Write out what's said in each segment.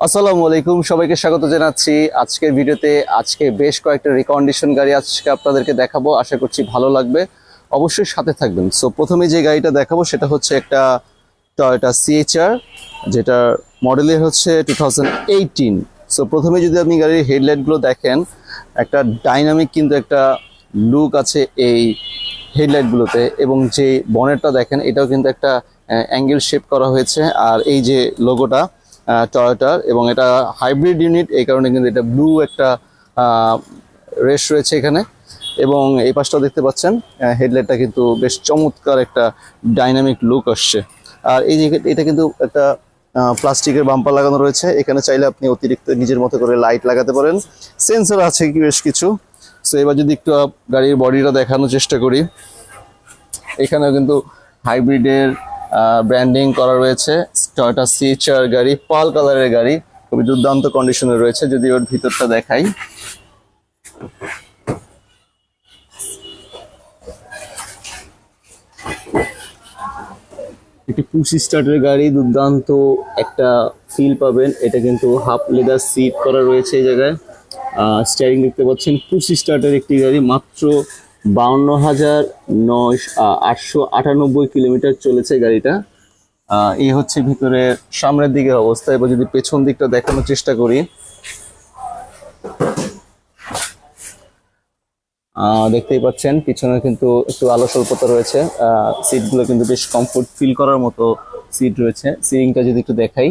আসসালামু আলাইকুম, সবাইকে স্বাগত জানাচ্ছি। আজকের ভিডিওতে আজকে বেশ কয়েকটা রিকন্ডিশন গাড়ি আজকে আপনাদেরকে দেখাবো, আশা করছি ভালো লাগবে। অবশ্যই সাথে থাকবেন। সো প্রথমে যে গাড়িটা দেখাবো, সেটা হচ্ছে একটা টয়োটা সিএচআর যেটা মডেলের হচ্ছে টু সো প্রথমে যদি আপনি গাড়ির হেডলাইটগুলো দেখেন, একটা ডাইনামিক কিন্তু একটা লুক আছে এই হেডলাইটগুলোতে এবং যে বনেটটা দেখেন, এটাও কিন্তু একটা অ্যাঙ্গেল শেপ করা হয়েছে। আর এই যে লোগোটা টয়োটার এবং এটা হাইব্রিড ইউনিট এই কারণে কিন্তু এটা ব্লু একটা রেস রয়েছে এখানে। এবং এই পাশটাও দেখতে পাচ্ছেন হেডলাইটটা কিন্তু বেশ চমৎকার একটা ডাইনামিক লুক আসছে। আর এই যে এটা কিন্তু একটা প্লাস্টিকের বাম্পার লাগানো রয়েছে। এখানে চাইলে আপনি অতিরিক্ত নিজের মতো করে লাইট লাগাতে পারেন। সেন্সর আছে কি বেশ কিছু। সো এবার যদি একটু গাড়ির বডিটা দেখানোর চেষ্টা করি। এখানেও কিন্তু হাইব্রিডের ব্র্যান্ডিং করা রয়েছে। টয়োটা সিএচআর গাড়ি পাল কালারের গাড়ি। খুবই দুর্দান্ত কন্ডিশনে রয়েছে, যদি ওর ভিতরটা দেখাই। একটি পুশ স্টার্টের গাড়ি, দুর্দান্ত একটা ফিল পাবেন। এটা কিন্তু হাফ লেদার সিট করা রয়েছে এই জায়গায়। স্টিয়ারিং দেখতে পাচ্ছেন পুশ স্টার্টের একটি গাড়ি, মাত্র বাউন্ন হাজার নয় আটশো আটানব্বই কিলোমিটার চলেছে গাড়িটা। এই হচ্ছে ভিতরে সামনের দিকের অবস্থা। এবার যদি পেছন দিকটা দেখানোর চেষ্টা করি। দেখতেই পাচ্ছেন, পিছনে কিন্তু একটু আলো স্বল্পতা রয়েছে সিটগুলো কিন্তু বেশ কমফোর্ট ফিল করার মতো সিট রয়েছে। সিলিংটা যদি একটু দেখাই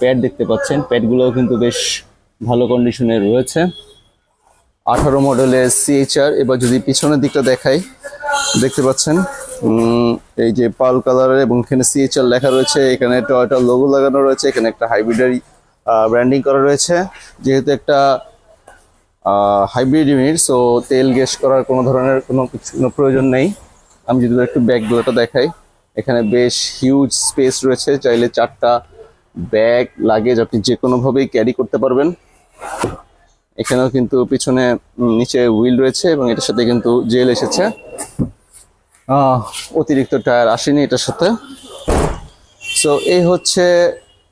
প্যাড দেখতে পাচ্ছেন প্যাডগুলোও কিন্তু বেশ ভালো কন্ডিশনে রয়েছে। আঠারো মডেলের সিএইচআর এবার যদি পিছনের দিকটা দেখাই, দেখতে পাচ্ছেন এই যে পাল কালারের এবং এখানে সিএইচআর লেখা রয়েছে, এখানে টয়োটা লোগো লাগানো রয়েছে, এখানে একটা হাইব্রিডারি ব্র্যান্ডিং করা রয়েছে। যেহেতু একটা হাইব্রিড ইউনিট সো তেল গ্যাস করার কোনো ধরনের কোনো কিছু প্রয়োজন নেই। আমি যদি একটু ব্যাগগুলোটা দেখাই, এখানে বেশ হিউজ স্পেস রয়েছে, চাইলে চারটা ব্যাগ লাগেজ আপনি যে কোনোভাবেই ক্যারি করতে পারবেন। এখানেও কিন্তু পিছনে নিচে হুইল রয়েছে এবং এটার সাথে কিন্তু জেল এসেছে। অতিরিক্ত টায়ার আসেনি এটার সাথে। সো এই হচ্ছে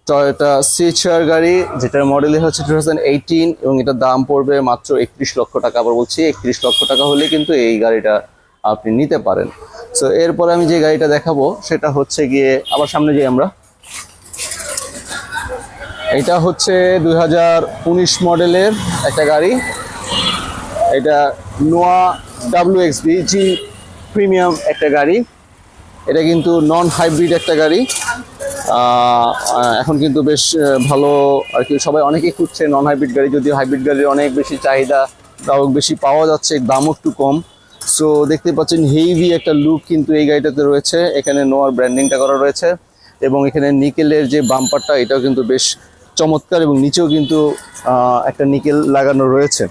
টয়োটা সিচার গাড়ি, যেটার মডেল হচ্ছে টু এবং এটার দাম পড়বে মাত্র একত্রিশ লক্ষ টাকা। আবার বলছি, একত্রিশ লক্ষ টাকা হলে কিন্তু এই গাড়িটা আপনি নিতে পারেন। সো এরপরে আমি যে গাড়িটা দেখাবো, সেটা হচ্ছে গিয়ে, আবার সামনে যাই আমরা। এটা হচ্ছে দুই হাজার উনিশ মডেলের একটা গাড়ি। এটা নোয়া ডাব্লিউ এক্সবি জি প্রিমিয়াম একটা গাড়ি। এটা কিন্তু নন হাইব্রিড একটা গাড়ি। এখন কিন্তু বেশ ভালো আর কি। সবাই অনেকেই খুঁজছে নন হাইব্রিড গাড়ি, যদিও হাইব্রিড গাড়ির অনেক বেশি চাহিদা গ্রাহক বেশি পাওয়া যাচ্ছে দামও একটু কম। সো দেখতে পাচ্ছেন হেভি একটা লুক কিন্তু এই গাড়িটাতে রয়েছে। এখানে নোয়ার ব্র্যান্ডিংটা করা রয়েছে। এবং এখানে নিকেলের যে বাম্পারটা এটাও কিন্তু বেশ চমৎকার এবং নিচেও কিন্তু একটা নিকেল লাগানো রয়েছে।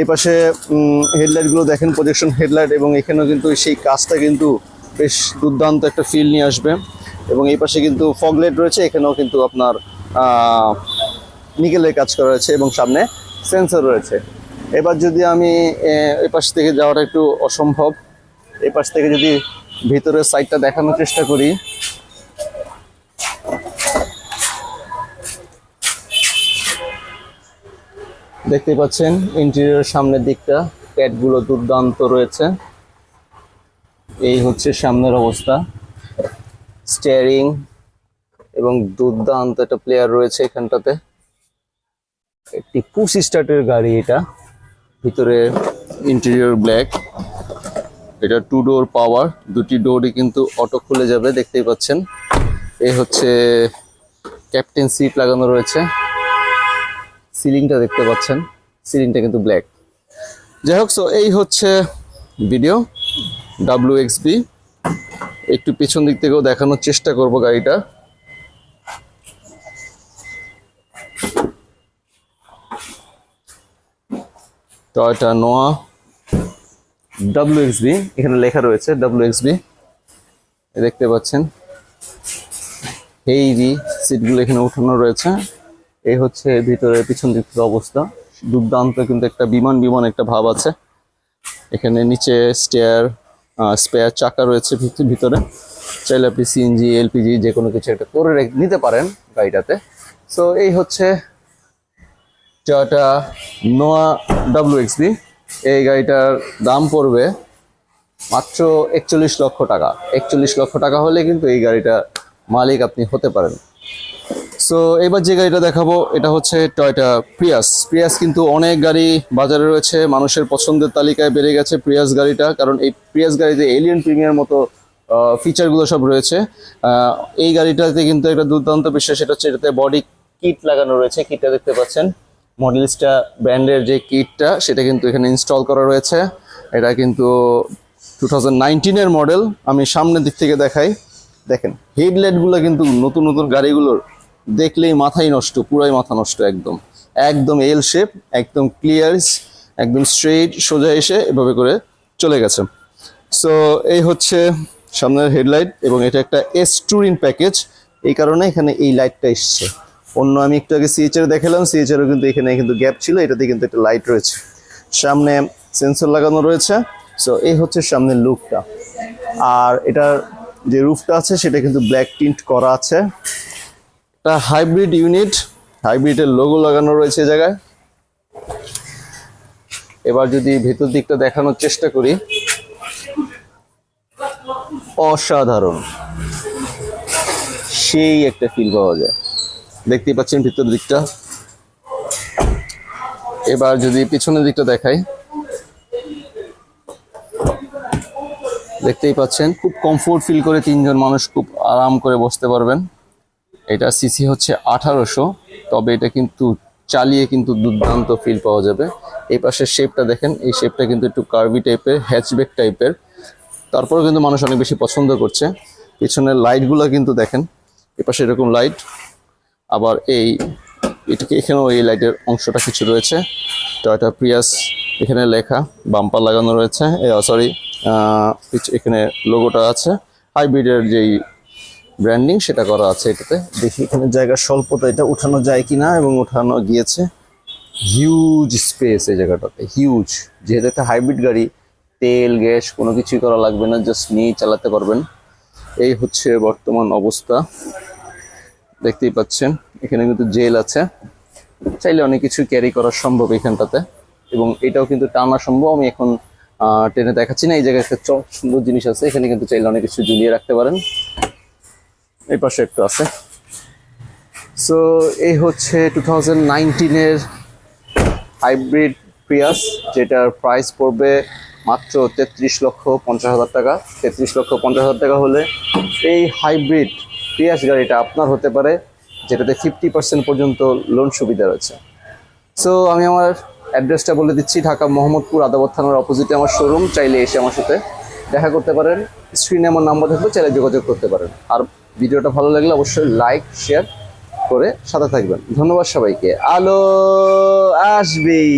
এই পাশে হেডলাইটগুলো দেখেন প্রজেকশন হেডলাইট এবং এখানেও কিন্তু সেই কাজটা কিন্তু বেশ দুর্দান্ত একটা ফিল নিয়ে আসবে। এবং এই পাশে কিন্তু ফগলাইট রয়েছে, এখানেও কিন্তু আপনার নিকেলের কাজ করা রয়েছে এবং সামনে সেন্সর রয়েছে। এবার যদি আমি এই পাশ থেকে যাওয়াটা একটু অসম্ভব এই পাশ থেকে যদি ভিতরের সাইডটা দেখানোর চেষ্টা করি দেখতে পাচ্ছেন ইন্টেরিয়র সামনের দিকটা প্যাডগুলো দুর্দান্ত রয়েছে। এই হচ্ছে সামনের অবস্থা। স্টিয়ারিং এবং দুর্দান্ত একটা প্লেয়ার রয়েছে এখানটাতে। একটি পুশ স্টার্টের গাড়ি এটা, ভিতরে ইন্টেরিয়র ব্ল্যাক এটা টু ডোর পাওয়ার দুটি ডোরই কিন্তু অটো খুলে যাবে, দেখতেই পাচ্ছেন। এই হচ্ছে ক্যাপ্টেন সিট লাগানো রয়েছে। সিলিংটা দেখতে পাচ্ছেন, সিলিংটা কিন্তু ব্ল্যাক যাই হোক সো এই হচ্ছে ভিডিও ডাব্লিউ এক্সবি একটু পিছন দিক থেকেও দেখানোর চেষ্টা করব গাড়িটা। টয়টা নোয়া ডাব্লিউ এক্সবি এখানে লেখা রয়েছে ডাব্লিউ এক্সবি দেখতে পাচ্ছেন হেইরি সিটগুলো এখানে উঠানো রয়েছে। এই হচ্ছে ভিতরে পিছন দিক থেকে অবস্থা। দুর্দান্ত কিন্তু একটা বিমান বিমান একটা ভাব আছে। এখানে নিচে স্টেয়ার স্পেয়ার চাকা রয়েছে ভিত- ভিতরে। চাইলে আপনি সিএনজি এলপিজি যে কোনো কিছু একটা করে নিতে পারেন গাড়িটাতে। সো এই হচ্ছে টয়োটা নোয়া ডাব্লিউ এক্সবি এই গাড়িটার দাম পড়বে মাত্র একচল্লিশ লক্ষ টাকা। একচল্লিশ লক্ষ টাকা হলে কিন্তু এই গাড়িটা মালিক আপনি হতে পারেন। সো এবার যে গাড়িটা দেখাবো, এটা হচ্ছে টয়টা প্রিয়াস প্রিয়াস কিন্তু অনেক গাড়ি বাজারে রয়েছে, মানুষের পছন্দের তালিকায় বেড়ে গেছে প্রিয়াস গাড়িটা, কারণ এই প্রিয়াস গাড়িতে এলিয়ন প্রিমিয়ার মতো ফিচারগুলো সব রয়েছে। এই গাড়িটাতে কিন্তু একটা দুর্দান্ত বিষয়, সেটা হচ্ছে এটাতে বডি কিট লাগানো রয়েছে কিটটা দেখতে পাচ্ছেন। মডেলিস্টা ব্র্যান্ডের যে কিটটা সেটা কিন্তু এখানে ইনস্টল করা রয়েছে। এটা কিন্তু টু থাউজেন্ড মডেল আমি সামনের দিক থেকে দেখাই। দেখেন হেডলাইটগুলো কিন্তু নতুন নতুন গাড়িগুলোর দেখলেই মাথাই নষ্ট, পুরাই মাথা নষ্ট একদম। একদম এল শেপ একদম ক্লিয়ার একদম স্ট্রেট সোজা এসে এভাবে করে চলে গেছে। সো এই হচ্ছে সামনের হেডলাইট এবং এটা একটা এস টুরিন প্যাকেজ এই কারণে এখানে এই লাইটটা এসছে। অন্য আমি একটু আগে সিএচআর দেখালাম সিএচআরও কিন্তু এখানে কিন্তু গ্যাপ ছিল, এটাতে কিন্তু একটা লাইট রয়েছে। সামনে সেন্সর লাগানো রয়েছে। সো এই হচ্ছে সামনের লুকটা আর এটার যে রুফটা আছে, সেটা কিন্তু ব্ল্যাক টিন্ট করা আছে। একটা হাইব্রিড ইউনিট, হাইব্রিডের লোগো লাগানো রয়েছে জায়গায়। এবার যদি ভেতর দিকটা দেখানোর চেষ্টা করি। অসাধারণ। সেই একটা ফিল পাওয়া যায়। দেখতেই পাচ্ছেন ভিতর দিকটা। এবার যদি পিছনের দিকটা দেখাই। দেখতেই পাচ্ছেন, খুব কমফোর্ট ফিল করে তিনজন মানুষ খুব আরাম করে বসতে পারবেন। এটা সিসি হচ্ছে আঠারোশো, তবে এটা কিন্তু চালিয়ে কিন্তু দুর্দান্ত ফিল পাওয়া যাবে। এই পাশের শেপটা দেখেন, এই শেপটা কিন্তু একটু কার্ভি টাইপের হ্যাচব্যাক টাইপের তারপরেও কিন্তু মানুষ অনেক বেশি পছন্দ করছে। পিছনের লাইটগুলো কিন্তু দেখেন এ পাশে এরকম লাইট আবার এই, এটাকে এখানেও এই লাইটের অংশটা কিছু রয়েছে। টয়টা প্রিয়াস এখানে লেখা বাম্পার লাগানো রয়েছে। সরি এখানে লোগোটা আছে। হাইব্রিডের যেই ব্র্যান্ডিং সেটা করা আছে এটাতে। দেখি, এখানে জায়গা স্বল্পতা, এটা উঠানো যায় কিনা এবং উঠানো গিয়েছে। হিউজ স্পেস এই জায়গাটাতে হিউজ যেহেতু একটা হাইব্রিড গাড়ি, তেল, গ্যাস, কোনো কিছুই করা লাগবে না জাস্ট নিয়ে চালাতে পারবেন। এই হচ্ছে বর্তমান অবস্থা। দেখতেই পাচ্ছেন, এখানে কিন্তু জেল আছে। চাইলে অনেক কিছু ক্যারি করা সম্ভব এখানটাতে। এবং এটাও কিন্তু টানা সম্ভব, আমি এখন টেনে দেখাচ্ছি না, এই জায়গায় একটা চক সুন্দর জিনিস আছে, এখানে কিন্তু চাইলে অনেক কিছু ঝুলিয়ে রাখতে পারেন। এই পাশে একটু আছে। সো এই হচ্ছে টু থাউজেন্ড নাইনটিনের হাইব্রিড প্রিয়াস যেটার প্রাইস পড়বে মাত্র তেত্রিশ লক্ষ পঞ্চাশ হাজার টাকা। তেত্রিশ লক্ষ পঞ্চাশ হাজার টাকা হলে এই হাইব্রিড প্রিয়াস গাড়িটা আপনার হতে পারে, যেটাতে ফিফটি পার্সেন্ট পর্যন্ত লোন সুবিধা রয়েছে। সো আমি আমার অ্যাড্রেসটা বলে দিচ্ছি, ঢাকা মোহাম্মদপুর আদাবত থানার অপোজিটে আমার শোরুম চাইলে এসে আমার সাথে দেখা করতে পারেন। স্ক্রিনে আমার নাম্বার থাকবে চাইলে যোগাযোগ করতে পারেন। আর ভিডিওটা ভালো লাগলে অবশ্যই লাইক শেয়ার করে সাথে থাকবেন। ধন্যবাদ সবাইকে। আলো আসবেই।